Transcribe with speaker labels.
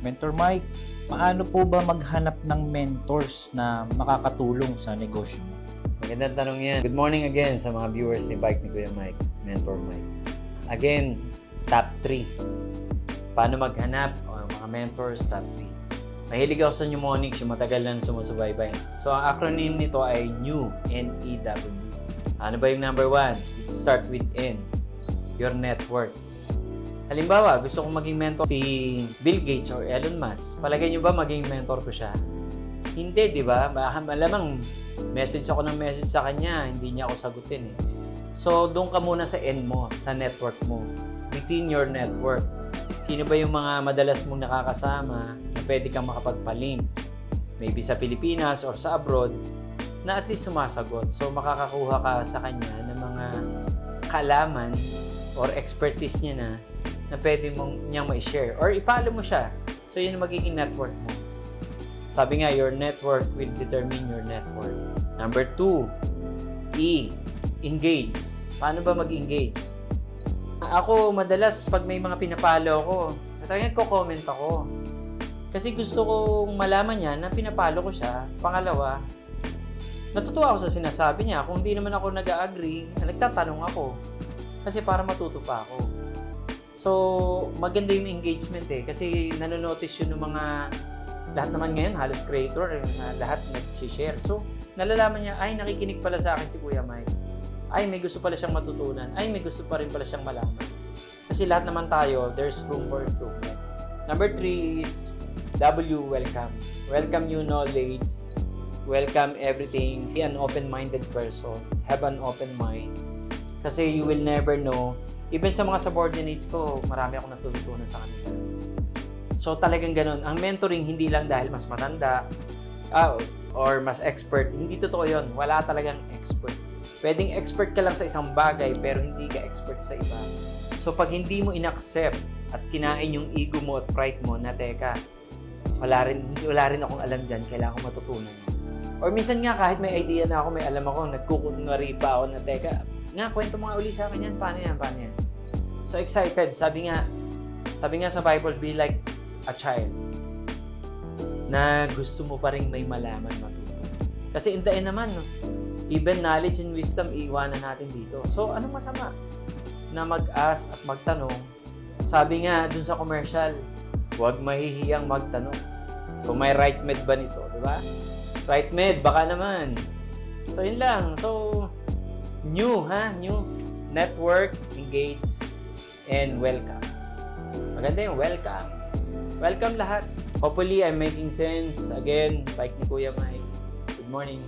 Speaker 1: Mentor Mike, paano po ba maghanap ng mentors na makakatulong sa negosyo mo?
Speaker 2: Magandang tanong yan. Good morning again sa mga viewers ni Bike ni Kuya Mike, Mentor Mike. Again, top 3. Paano maghanap o mga mentors, top 3. Mahilig ako sa mnemonics, yung matagal lang sumusubaybay. So, ang acronym nito ay NEW, N-E-W. Ano ba yung number 1? Start with N, your network. Halimbawa, gusto kong maging mentor si Bill Gates or Elon Musk. Palagay nyo ba maging mentor ko siya? Hindi, di ba? Baka malamang message ako ng message sa kanya, hindi niya ako sagutin eh. So, doon ka muna sa end mo, sa network mo. Within your network. Sino ba yung mga madalas mong nakakasama na pwede kang makapagpa-link? Maybe sa Pilipinas or sa abroad na at least sumasagot. So, makakakuha ka sa kanya ng mga kalaman or expertise niya na na pwede mong niyang ma-share. Or ipalo mo siya. So, yun ang magiging network mo. Sabi nga, your network will determine your network. Number two, E, engage. Paano ba mag-engage? Ako, madalas, pag may mga pinapalo ako, talagang ko-comment ako. Kasi gusto kong malaman niya na pinapalo ko siya. Pangalawa, natutuwa ako sa sinasabi niya. Kung hindi naman ako nag-agree, nagtatanong ako. Kasi para matuto pa ako. So, maganda yung engagement eh. Kasi nanonotice yun ng mga lahat naman ngayon, halos creator, eh, na lahat nag-share. So, nalalaman niya, ay, nakikinig pala sa akin si Kuya Mike. Ay, may gusto pala siyang matutunan. Ay, may gusto pa rin pala siyang malaman. Kasi lahat naman tayo, there's room for improvement. Number three is W, welcome. Welcome new knowledge. Welcome everything. Be an open-minded person. Have an open mind. Kasi you will never know. Even sa mga subordinates ko, marami akong natutunan sa kanila. So talagang ganun. Ang mentoring hindi lang dahil mas matanda ah, or mas expert. Hindi totoo yun. Wala talagang expert. Pwedeng expert ka lang sa isang bagay pero hindi ka expert sa iba. So pag hindi mo inaccept at kinain yung ego mo at pride mo na teka, wala rin, wala rin akong alam dyan, kailangan ko matutunan. Or minsan nga kahit may idea na ako, may alam ako, nagkukunwari pa ako na teka, nga kwento mga uli sa akin yan, paano yan, paano yan. So excited, sabi nga, sabi nga sa Bible, be like a child na gusto mo pa rin may malaman matuto. Kasi in the end naman, no, even knowledge and wisdom, iiwanan natin dito. So, anong masama? Na mag-ask at magtanong. Sabi nga dun sa commercial, huwag mahihiyang magtanong. Kung may right med ba nito, di ba? Right med, baka naman. So, yun lang. So, new, ha? New. Network, engage, and welcome. Maganda yung welcome. Welcome lahat. Hopefully, I'm making sense. Again, bike ni Kuya Mike. Good morning.